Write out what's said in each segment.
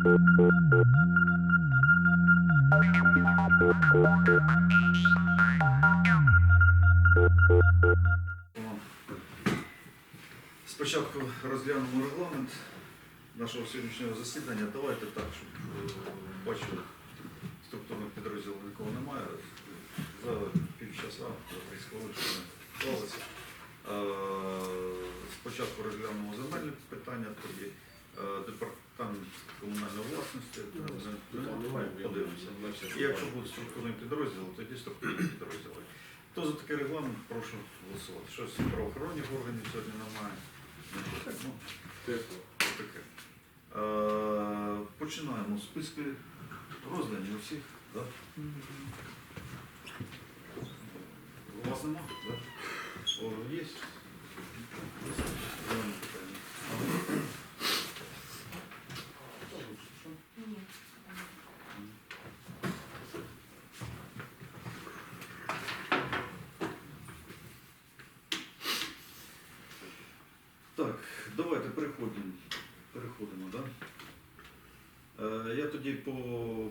Спочатку розглянемо регламент нашого сьогоднішнього засідання. Давайте так, щоб е, бачили, структурних підрозділів нікого немає. За півчаса, за 30 хвилин, Спочатку розглянемо земельні питання, тоді департамент комунальної власності. е, Подивимося. І якщо будуть структурні підрозділи, тоді структурні підрозділи. Хто за такий регламент, прошу голосувати. Щось правоохоронних органів сьогодні немає. Ну, таке. Е, Починаємо. Списки роздані у всіх. Да? У вас нема? Да? О, є? Зелені питання. Ага. Так, давайте переходимо. Переходимо, да? Е, я тоді по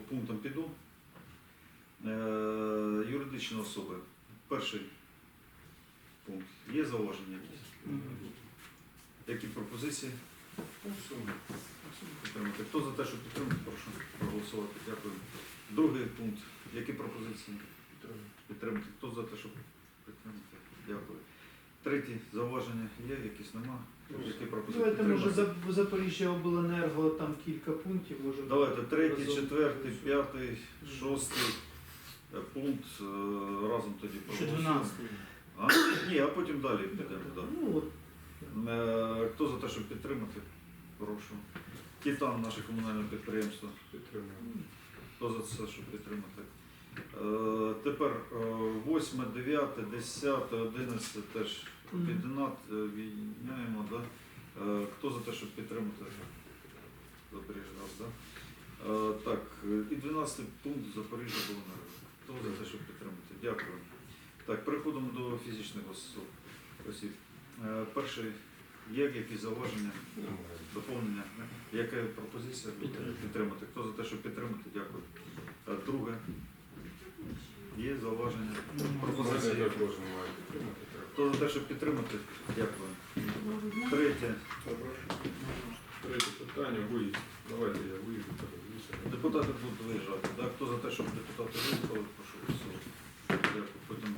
пунктам піду. Е, юридичні особи. Перший пункт. Є зауваження якісь? Які пропозиції? Підтримати. Хто за те, щоб підтримати, прошу проголосувати. Дякую. Другий пункт. Які пропозиції? Підтримати. Хто за те, щоб підтримати? Дякую. Третє зауваження є, якісь нема. Які пропозиції? Давайте може Запоріжжя обленерго там кілька пунктів може. Давайте третій, разом. четвертий, п'ятий, шостий е, пункт е, разом тоді Ще проголосуємо. 12. А? Ні, а потім далі підемо. Да. Ну от. Е, Хто за те, щоб підтримати? Прошу. Титан, наше комунальне підприємство. Хто за це, щоб підтримати? Е, Тепер 8, 9, 10, 11 теж Мгм. відняємо, да? Е, Хто за те, щоб підтримати? Запоріжжя, раз, да? Е, Так, е, і 12 пункт Запоріжжя було Хто за те, щоб підтримати? Дякую. Так, переходимо до фізичних осіб. Е, Перший, є якісь зауваження, доповнення? Яка пропозиція? Підтримати. Підтримати. Хто за те, щоб підтримати? Дякую. Е, Друге, є зауваження? Пропозиції? Хто за те, щоб підтримати? Дякую. Третє, Третє питання, виїзд. Давайте я виїду, депутати будуть виїжджати. Так? Хто за те, щоб депутати виїхали, прошу голосувати. Дякую. Потім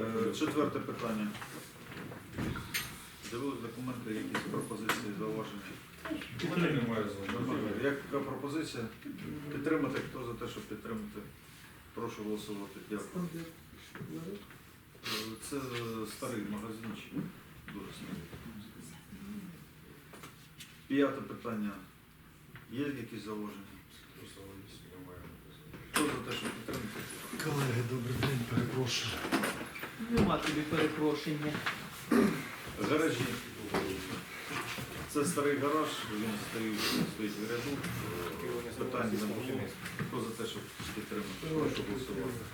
Е, Четверте питання. Дивились документи, якісь пропозиції, зауваження. Мене. Яка пропозиція? Підтримати, хто за те, щоб підтримати? Прошу голосувати. Дякую. Це старий магазинчик. Дуже смішно. П'яте питання. Є якісь зауваження? Хто за те, щоб підтримати? Колеги, добрий день, перепрошую. Нема тобі перепрошення. Гаражі. Це старий гараж, він стоїть, стоїть в ряду. Питань не було. Хто за те, щоб підтримати? Прошу голосувати.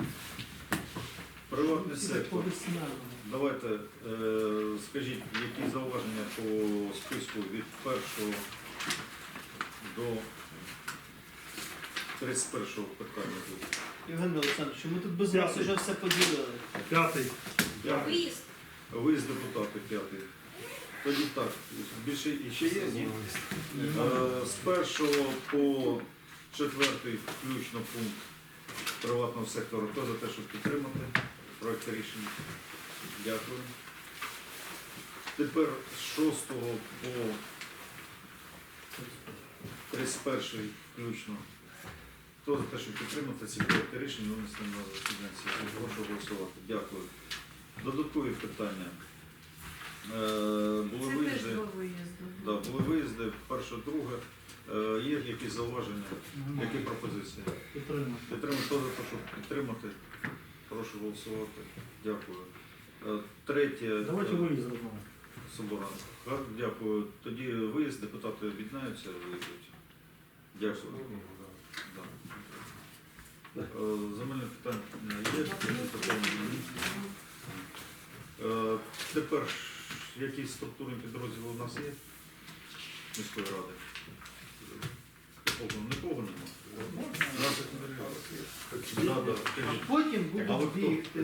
Приватний сектор. Давайте е, скажіть, які зауваження по списку від першого до 31 питання тут. Євген Олександрович, ми тут без вас П'ятий. вже все поділили. П'ятий. Виїзд. Виїзд депутати п'ятий. Тоді так, більше і ще є? Ні? Е, З першого по четвертий включно пункт приватного сектору. Хто за те, щоб підтримати проект рішення? Дякую. Тепер з шостого по 31 включно. Хто за те, щоб підтримати ці проекти рішень, винести на засідання? Прошу голосувати. Дякую. Додаткові питання. Е, були виїзди. Да, були виїзди, перше, друге. Е, є якісь зауваження, які пропозиції? Підтримати. Підтримати хто за підтримати. Прошу голосувати. Дякую. Е, Третє. Давайте виїзд зробимо. Соборан. Дякую. Тоді виїзд, депутати віднаються, виїдуть. Дякую. Да. Е, Земельне питання є. Доповнення? Е, Тепер ж якісь структурні підрозділи у нас є? міської ради. Такого не да, А потім будуть бігти.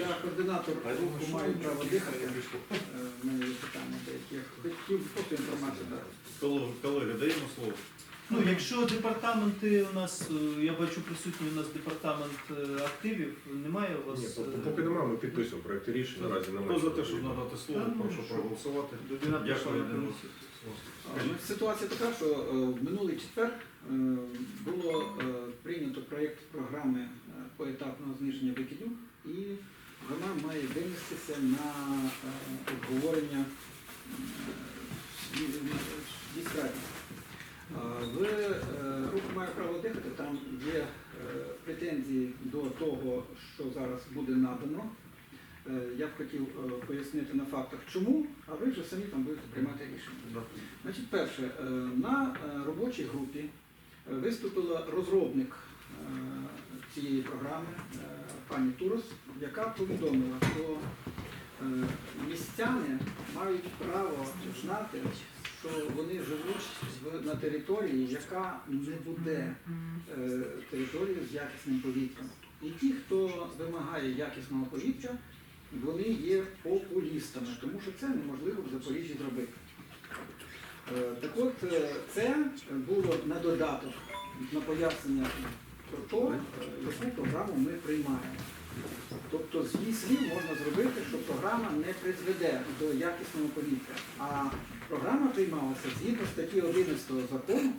Я координатор має маю право дихати. Е, мене питання деяких. Хотів інформацію дати. Колеги, даємо слово. Ну, якщо департаменти у нас, е, я бачу присутній у нас департамент е, активів, немає у вас. Ні, е, поки- немає, ми підписуємо проєкти рішень, наразі немає. Хто за те, щоб надати слово, Та, ну, прошу що? проголосувати. Людина прийшла Дякую, на комісію. А, ну, Ситуація така, що е, в минулий четвер е, було е, прийнято проєкт програми е, поетапного зниження викидів, і вона має винестися на е, обговорення е, в міськраді. В е, руху має право дихати, там є е, претензії до того, що зараз буде надано. Е, Я б хотів пояснити на фактах, чому, а ви вже самі там будете приймати рішення. Значить, перше, на робочій групі виступила розробник цієї програми пані Турос, яка повідомила, що містяни мають право знати, що вони живуть на території, яка не буде е, територією з якісним повітрям. І ті, хто вимагає якісного повітря, вони є популістами, тому що це неможливо в Запоріжжі зробити. Е, Так от, е, це було на додаток на пояснення про те, яку програму ми приймаємо. Тобто з її слів можна зробити, що програма не призведе до якісного повітря. А програма приймалася згідно статті 11 закону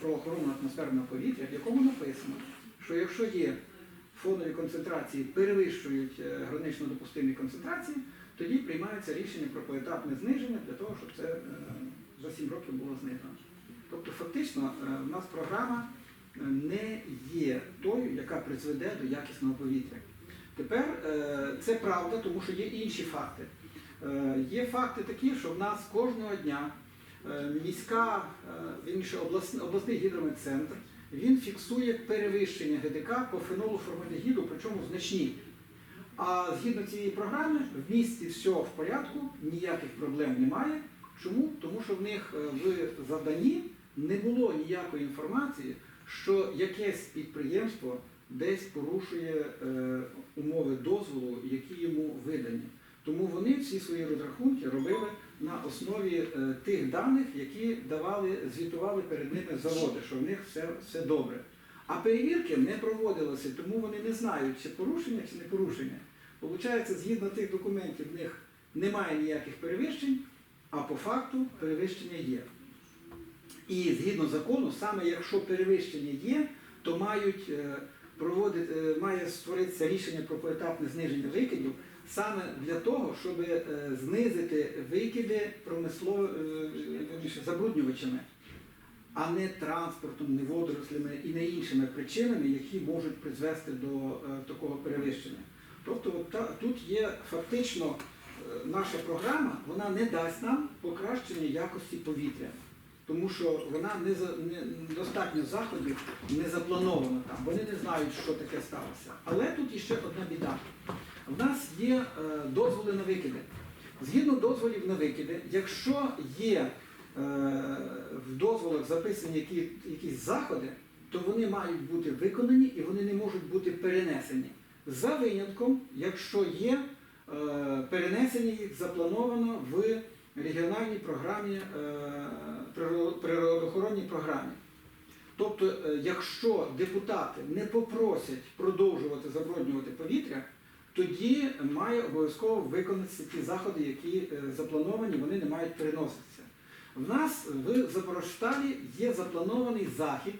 про охорону атмосферного повітря, в якому написано, що якщо є фонові концентрації перевищують е, гранично допустимі концентрації, тоді приймається рішення про поетапне зниження для того, щоб це е, за 7 років було знижено. Тобто, фактично, е, в нас програма не є тою, яка призведе до якісного повітря. Тепер це правда, тому що є інші факти. Е, Є факти такі, що в нас кожного дня е, міська, е, вірніше, обласний, обласний гідрометцентр, він фіксує перевищення ГДК по фенолу формальдегіду, причому значні. А згідно цієї програми в місті все в порядку, ніяких проблем немає. Чому? Тому що в них в завданні не було ніякої інформації, що якесь підприємство десь порушує умови дозволу, які йому видані. Тому вони всі свої розрахунки робили на основі е, тих даних, які давали, звітували перед ними заводи, що в них все, все добре. А перевірки не проводилися, тому вони не знають, чи порушення, чи не порушення. Получається, згідно тих документів, в них немає ніяких перевищень, а по факту перевищення є. І згідно закону, саме якщо перевищення є, то мають е, проводити, е, має створитися рішення про поетапне зниження викидів саме для того, щоб е, знизити викиди е, забруднювачами, а не транспортом, не водорослями і не іншими причинами, які можуть призвести до е, такого перевищення. Тобто, тут є фактично наша програма, вона не дасть нам покращення якості повітря. Тому що вона не, не достатньо заходів не заплановано там. Вони не знають, що таке сталося. Але тут іще одна біда. В нас є е, дозволи на викиди. Згідно дозволів на викиди, якщо є е, в дозволах записані які, якісь заходи, то вони мають бути виконані і вони не можуть бути перенесені. За винятком, якщо є е, перенесення їх заплановано в регіональній програмі, природоохоронній програмі. Тобто, якщо депутати не попросять продовжувати забруднювати повітря, тоді має обов'язково виконатися ті заходи, які е, заплановані, вони не мають переноситися. В нас в Запорожсталі є запланований захід.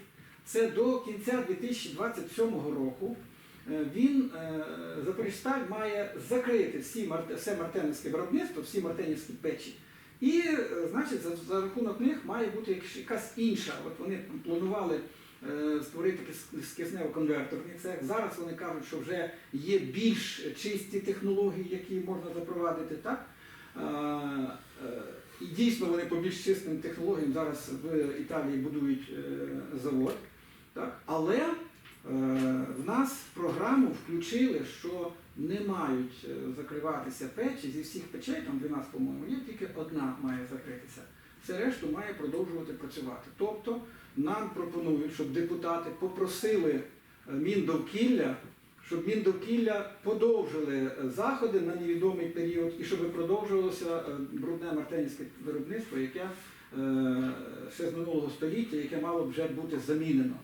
Це до кінця 2027 року. Е, Він е, Запоріжсталь має закрити всі все мартенівське виробництво, всі мартенівські печі. І, значить, за, за рахунок них має бути якась- інша. От вони планували створити кис- киснево-конверторний цех. Зараз вони кажуть, що вже є більш чисті технології, які можна запровадити. Так? Е, е, І дійсно вони по більш чистим технологіям зараз в Італії будують е, завод. Так? Але е, в нас в програму включили, що не мають е, закриватися печі зі всіх печей, там 12, по-моєму, є тільки одна має закритися. Все решту має продовжувати працювати. Тобто нам пропонують, щоб депутати попросили е, Міндовкілля, щоб Міндовкілля подовжили е, заходи на невідомий період і щоб продовжувалося е, брудне мартенівське виробництво, яке ще з минулого століття, яке мало б вже бути замінено.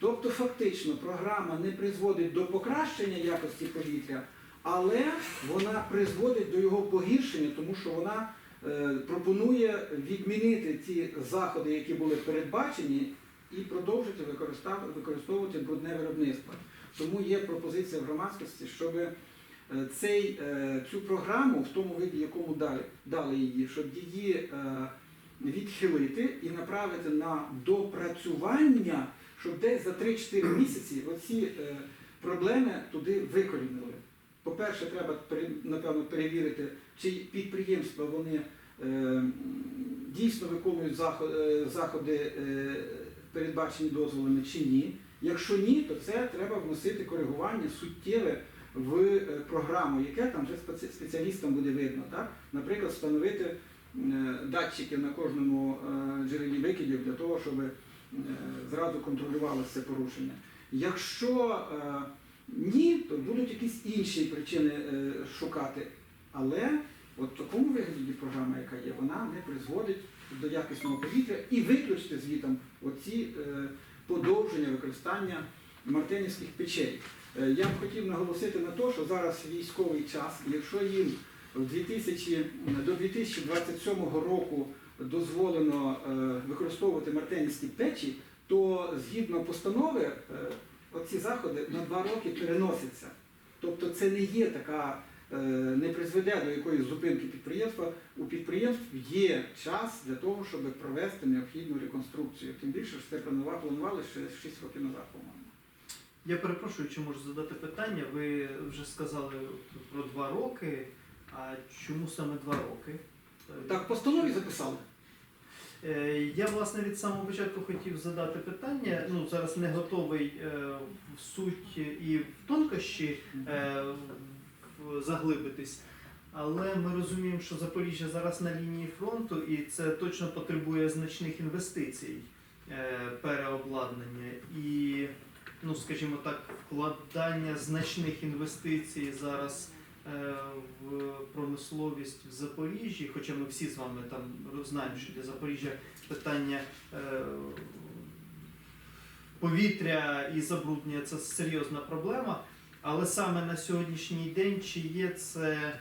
Тобто, фактично, програма не призводить до покращення якості повітря, але вона призводить до його погіршення, тому що вона пропонує відмінити ті заходи, які були передбачені, і продовжити використовувати брудне виробництво. Тому є пропозиція в громадськості, щоб е, цей, е, цю програму в тому виді, якому дали, дали її, щоб її е, відхилити і направити на допрацювання, щоб десь за 3-4 місяці оці е, проблеми туди викорінили. По-перше, треба напевно перевірити, чи підприємства вони е, дійсно виконують е, заходи, е, передбачені дозволами чи ні. Якщо ні, то це треба вносити коригування суттєве в програму, яке там вже спеціалістам буде видно. Так? Наприклад, встановити датчики на кожному джерелі викидів для того, щоб зразу контролювалося це порушення. Якщо ні, то будуть якісь інші причини шукати. Але от в такому вигляді програма, яка є, вона не призводить до якісного повітря і виключити звітом оці е, подовження використання мартинівських печей. Е, Я б хотів наголосити на те, що зараз військовий час, якщо їм в 2000, до 2027 року дозволено е, використовувати мартинівські печі, то згідно постанови е, оці заходи на два роки переносяться. Тобто це не є така, е, не призведе до якоїсь зупинки підприємства. У підприємств є час для того, щоб провести необхідну реконструкцію. Тим більше що це планува- планували ще 6 років назад, по-моєму. Я перепрошую, чи можу задати питання? Ви вже сказали про два роки. А чому саме два роки? Так, в постанові записали. Е, Я власне від самого початку хотів задати питання. Ну зараз не готовий е, в суть і в тонкощі е, заглибитись. Але ми розуміємо, що Запоріжжя зараз на лінії фронту, і це точно потребує значних інвестицій, е, переобладнання і, ну скажімо так, вкладання значних інвестицій зараз е, в промисловість в Запоріжжі, хоча ми всі з вами там знаємо, що для Запоріжжя питання е, повітря і забруднення це серйозна проблема. Але саме на сьогоднішній день чи є це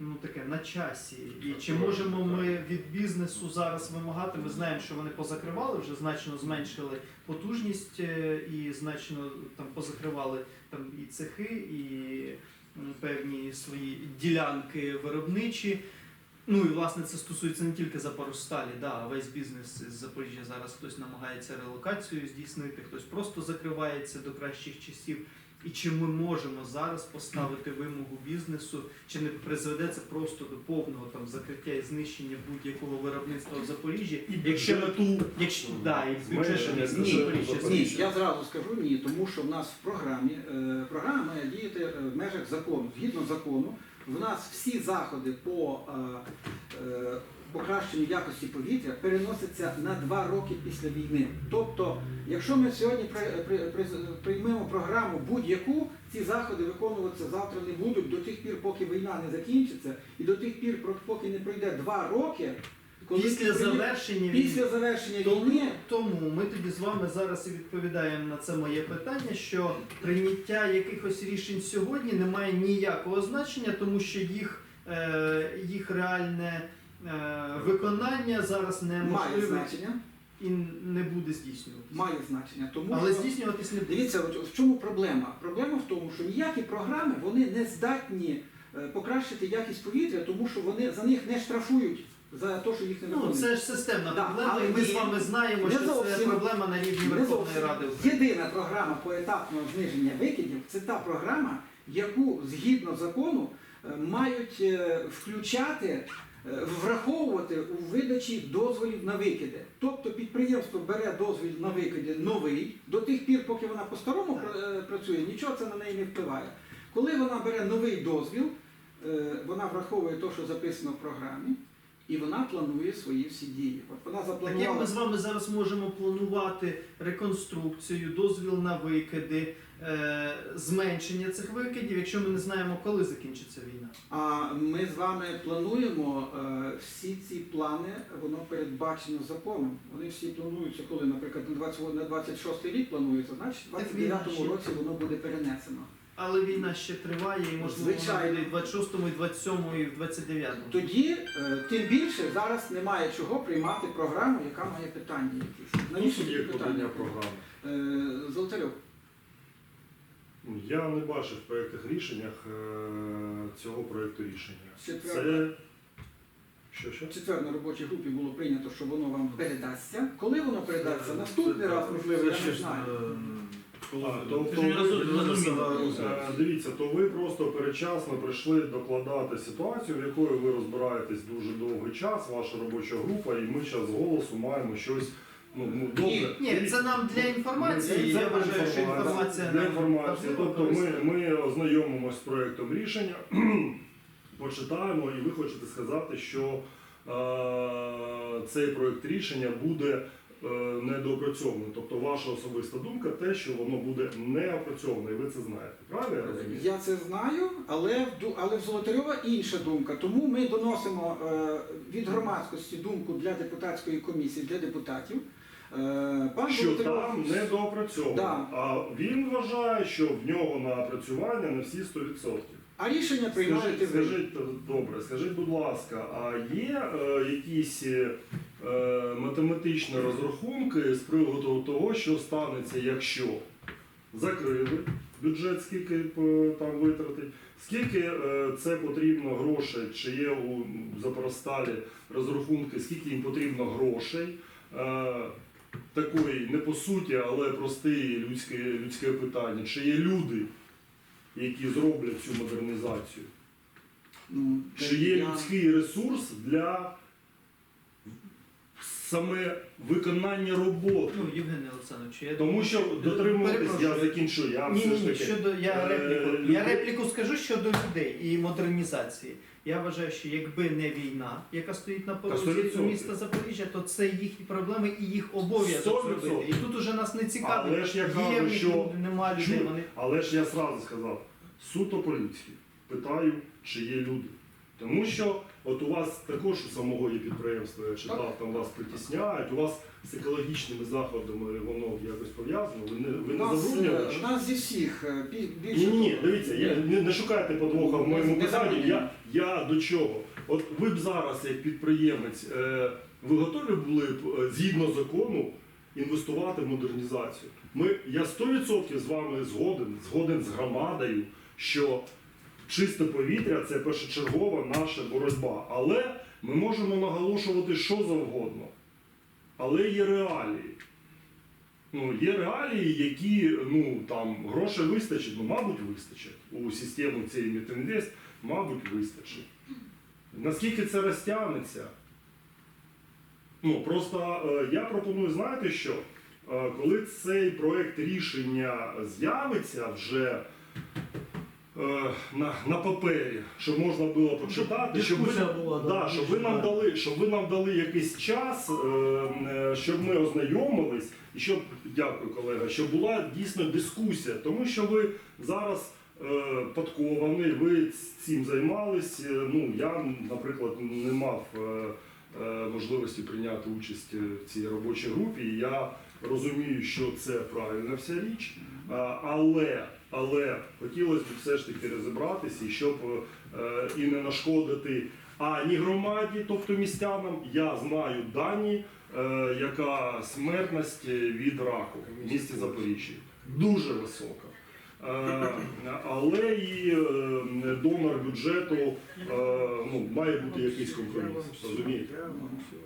ну таке на часі, і чи можемо ми від бізнесу зараз вимагати? Ми знаємо, що вони позакривали, вже значно зменшили потужність е, і значно там позакривали там і цехи, і певні свої ділянки виробничі. Ну і власне це стосується не тільки Запорожсталі, да, весь бізнес з Запоріжжя зараз хтось намагається релокацію здійснити, хтось просто закривається до кращих часів. І чи ми можемо зараз поставити вимогу бізнесу, чи не призведе це просто до повного там закриття і знищення будь-якого виробництва в Запоріжжі? Якщо ми ту, якщо да, і бюджет Ні, Запоріжжя Ні, я зразу скажу ні, тому що в нас в програмі е, програма має діяти е, в межах закону. Згідно закону, в нас всі заходи по е, е, покращенню якості повітря переносяться на два роки після війни. Тобто, якщо ми сьогодні при- при- при- приймемо програму будь-яку, ці заходи виконуватися завтра не будуть до тих пір, поки війна не закінчиться, і до тих пір, поки не пройде два роки, коли Після завершення після завершення Тому, війни. тому ми тоді з вами зараз і відповідаємо на це моє питання, що прийняття якихось рішень сьогодні не має ніякого значення, тому що їх, е, їх реальне виконання зараз Має неможливе значення, і не буде здійснюватися. має значення. Тому Але що, здійснюватись не буде. дивіться, от в чому проблема? Проблема в тому, що ніякі програми вони не здатні е, покращити якість повітря, тому що вони за них не штрафують за те, що їх не Ну, виконують. це ж системна Да, проблема, але і ми ні, з вами знаємо, не що це зовсім. проблема на рівні Не Верховної зовсім. Ради України. Єдина програма поетапного зниження викидів це та програма, яку згідно закону е, мають е, включати, е, враховувати у видачі дозволів на викиди. Тобто підприємство бере дозвіл на викиди новий до тих пір, поки вона по-старому е, працює, нічого це на неї не впливає. Коли вона бере новий дозвіл, е, вона враховує те, що записано в програмі. і вона планує свої всі дії. От вона Так як ми з вами зараз можемо планувати реконструкцію, дозвіл на викиди, е, зменшення цих викидів, якщо ми не знаємо, коли закінчиться війна? А ми з вами плануємо е, всі ці плани, воно передбачено законом. Вони всі плануються, коли, наприклад, на 20 на 26 рік планується, значить в Так 29 ще- році воно буде перенесено. Але війна ще триває, і можливо Звичайно. в 26-му, і 27-му, і в 29-му. Тоді е, тим більше зараз немає чого приймати програму, яка має питання якісь. Навіщо подання питання? програми. Е, Золотарьов, Я не бачив в проєктах рішеннях е, цього проєкту рішення. Це що що? в четвер на робочій групі було прийнято, що воно вам передасться. Коли воно передасться? Наступний Це- раз, це- можливо, це я ще не знаю. е, А, то- то. Е, Дивіться, то ви просто передчасно прийшли докладати ситуацію, в якої ви розбираєтесь дуже довгий час, ваша робоча група, і ми зараз з голосу маємо щось. Ну, ну добре. Ні, це нам для інформації. Це Я вважаю, що інформація для нам інформації. важлива, Тобто ми, корисна. ми ознайомимося з проєктом рішення, почитаємо, і ви хочете сказати, що е, цей проєкт рішення буде е, недоопрацьований. Тобто ваша особиста думка те, що воно буде неопрацьоване, і ви це знаєте. Правильно я розумію? Я це знаю, але в ду- але в Золотарьова інша думка. Тому ми доносимо е, від громадськості думку для депутатської комісії, для депутатів. Е, Пан Що Золотарьов- там недоопрацьовано. Да. А він вважає, що в нього на опрацювання на всі 100%. А рішення приймаєте ви. скажіть, добре, скажіть, будь ласка, а є е, якісь е, математичні розрахунки з приводу того, що станеться, якщо закрили бюджет, скільки е, там витратить, скільки е, це потрібно грошей, чи є у Запоросталі розрахунки, скільки їм потрібно грошей. Е, Такої не по суті, але просте людське, людське питання. Чи є люди, які зроблять цю модернізацію? Ну, Чи є людський ресурс для саме виконання роботи? Ну, Євгене Олександрович, я Тому що дотримуватись, я Перепрошую. закінчу, я Ні, все ні, ж ні, таки. щодо я Е, репліку. Я репліку скажу щодо людей і модернізації. Я вважаю, що якби не війна, яка стоїть на порозі 100%. міста Запоріжжя, то це їхні проблеми і їх обов'язок 100%. зробити. І тут уже нас не цікавить. Але ж я є кажу, в них що- люди, нема людей. Чу- Вони Але ж я сразу сказав, суто по-людськи. Питаю, чи є люди. Тому що от у вас також у самого є підприємство, я читав, там вас притісняють, у вас з екологічними заходами воно якось пов'язано, ви не, ви не нас, забруднювали? е, у нас зі всіх е, бі- більше. Ні, ні, ні, дивіться, я, не, не шукайте подвоха в моєму Не питанні. Я, я до чого? От ви б зараз, як підприємець, е, ви готові були б е, згідно закону інвестувати в модернізацію? Ми, я 100% з вами згоден, згоден з громадою, що чисте повітря це першочергова наша боротьба. Але ми можемо наголошувати що завгодно. Але є реалії. Ну, є реалії, які ну, там, грошей вистачить, ну, мабуть, вистачить. У систему цієї Мітінвест, мабуть, вистачить. Наскільки це розтягнеться? Ну, просто е, я пропоную, знаєте що? Е, коли цей проект рішення з'явиться вже на, на папері, щоб можна було почитати, щоб ви, була, да, да, щоб ви нам дали, щоб ви нам дали якийсь час, е, е, щоб ми ознайомились, і щоб дякую, колега, щоб була дійсно дискусія, тому що ви зараз е, подкований, ви цим займались. е, Ну я, наприклад, не мав е, е, можливості прийняти участь в цій робочій групі. Я розумію, що це правильна вся річ, але. Але хотілося б все ж таки розібратися, щоб е, і не нашкодити ані громаді, тобто містянам. Я знаю дані, е, яка смертність від раку в місті Запоріжжя. Дуже висока. Е, але і е, донор бюджету е, ну, має бути якийсь компроміс. Розумієте?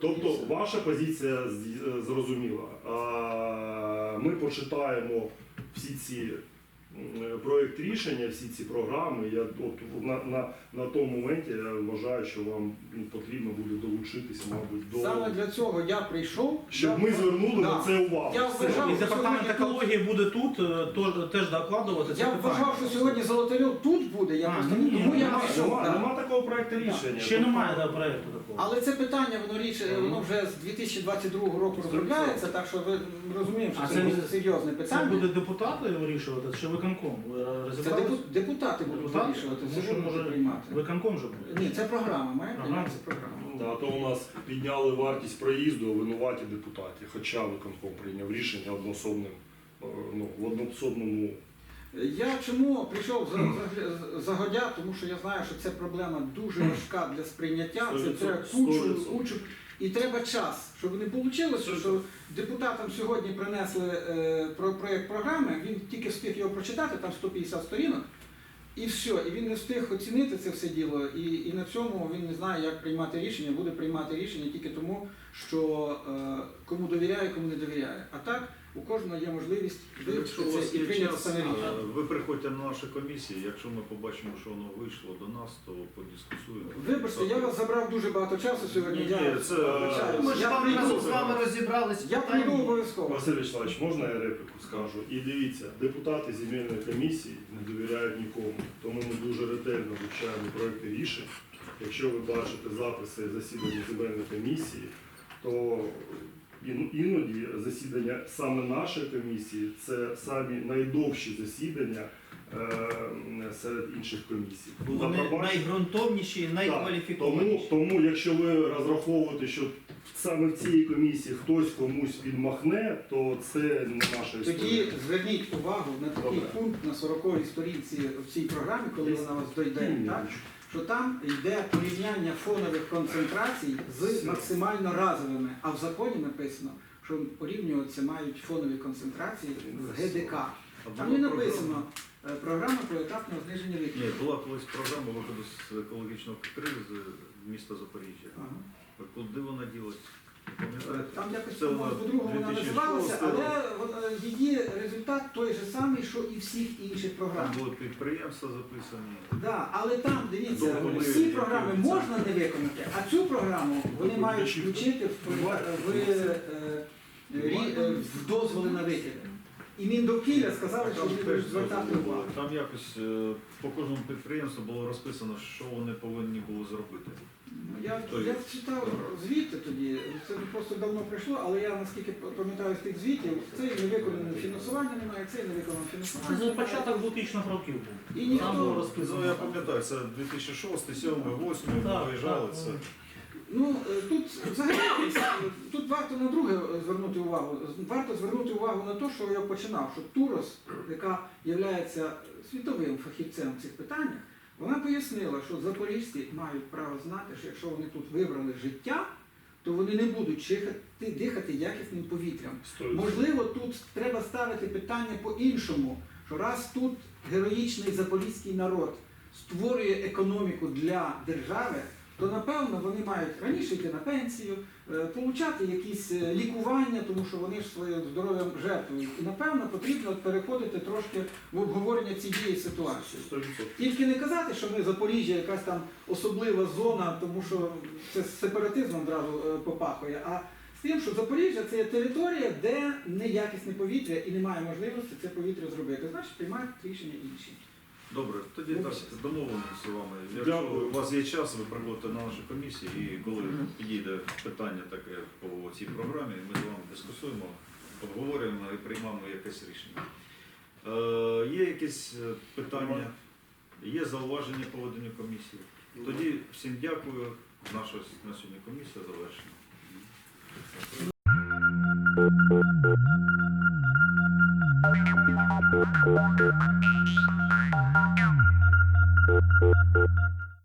Тобто ваша позиція зрозуміла. А, Ми почитаємо всі ці м, проект рішення, всі ці програми. Я от на, на, на тому моменті я вважаю, що вам ну, потрібно буде долучитися, мабуть, до Саме для цього я прийшов. щоб я- ми звернули Да. на це увагу. Я вважав, І департамент Сьогодні тут- екології буде тут е, то- теж докладувати це Я питання. вважав, що сьогодні Золотарьов тут буде, я А, просто ні, тому я Нема, прийшов. нема, да. нема такого проекту рішення. Ще Тобто, немає да, проєкту. Але це питання, воно річ, воно вже з 2022 року розробляється, так що ви розуміємо, А що це- це серйозне Це питання. буде депутати вирішувати, чи виконком? Ви Це депу- депутати будуть Депутати? вирішувати, це що може може приймати. Виконком же буде. Ні, це програма, має Ага. прийматися програма. Да, а то у нас підняли вартість проїзду, а винуваті депутати, хоча виконком прийняв рішення одноособним, е, ну, в одноособному Я чому прийшов за, за, загодя, тому що я знаю, що це проблема дуже важка для сприйняття. Це треба кучу, кучу. І треба час, щоб не вийшло, що депутатам сьогодні принесли е, про проєкт програми, він тільки встиг його прочитати, там 150 сторінок, і все. І він не встиг оцінити це все діло. І, і на цьому він не знає, як приймати рішення, буде приймати рішення тільки тому, що е, кому довіряє, кому не довіряє. А так у кожного є можливість Якщо у вивчити вас це і є прийняти час, саме рішення. е, ви приходьте на наші комісії. Якщо ми побачимо, що воно вийшло до нас, то подискусуємо. Вибачте, я вас забрав дуже багато часу сьогодні. Ні, я ні, це- вибачаюсь. Ми ж я там прийду, разом з вами розібрались. в я питанні. прийду обов'язково. Василь Вячеславович, можна я репліку скажу? І дивіться, депутати земельної комісії не довіряють нікому, тому ми дуже ретельно вивчаємо проекти рішень. Якщо ви бачите записи засідання земельної комісії, то іноді засідання саме нашої комісії це самі найдовші засідання е, серед інших комісій. Вони найґрунтовніші і найкваліфікованіші. Тому, тому, якщо ви розраховуєте, що саме в цій комісії хтось комусь відмахне, то це не наша історія. Тоді зверніть увагу на такий Добре. пункт на 40-й сторінці в цій програмі, коли вона вас дойде, так? Що там йде порівняння фонових концентрацій з максимально разовими, а в законі написано, що порівнюватися мають фонові концентрації з ГДК. Там не написано е, програма поетапного зниження Ні, викидів. була колись програма виходу з екологічного кризи міста Запоріжжя. Ага. Куди вона ділась? Там якось Це вона по-другому вона 2006 називалася, але вона- її результат той же самий, що і всіх інших програм. Там були підприємства записані. Да, але там дивіться, Довго ми всі програми відповідь. можна не виконати, а цю програму вони мають включити в, в, в, е, рі- е, в дозволи на викиди. І Міндовкілля сказали, що Там вони будуть звертати увагу. Там якось е, по кожному підприємству було розписано, що вони повинні були зробити. Ну, Я, я читав звіти тоді, це просто давно прийшло, але я наскільки пам'ятаю з тих звітів, це і не виконане фінансування немає, це і не виконане фінансування. Це немає. початок 2000 х років був. І ніхто- Там було Ну, розписано. я пам'ятаю, це 2006, 2007, 2008 ми Так, виїжджали. так, Це Ну е, тут взагалі е, тут варто на друге звернути увагу. Варто звернути увагу на те, що я починав, що Турос, яка є світовим фахівцем в цих питаннях, вона пояснила, що запоріжці мають право знати, що якщо вони тут вибрали життя, то вони не будуть чихати, дихати якісним повітрям. Можливо, тут треба ставити питання по-іншому, що раз тут героїчний запорізький народ створює економіку для держави, то напевно вони мають раніше йти на пенсію, е, получати якісь е, лікування, тому що вони ж своїм здоров'ям жертвують. І напевно потрібно переходити трошки в обговорення цієї ситуації. 100%. Тільки не казати, що ми Запоріжжя якась там особлива зона, тому що це з сепаратизмом одразу е, попахує. А з тим, що Запоріжжя це є територія, де неякісне повітря і немає можливості це повітря зробити. Значить, приймають рішення інші. Добре. Тоді так домовимося з вами. Якщо Дякую. у вас є час, ви приходите на нашу комісію, і коли підійде питання таке по цій програмі, ми з вами дискусуємо, обговорюємо і приймаємо якесь рішення. Е, є якісь е, питання, є зауваження по веденню комісії. Тоді всім дякую. Наша на сьогодні комісія завершена.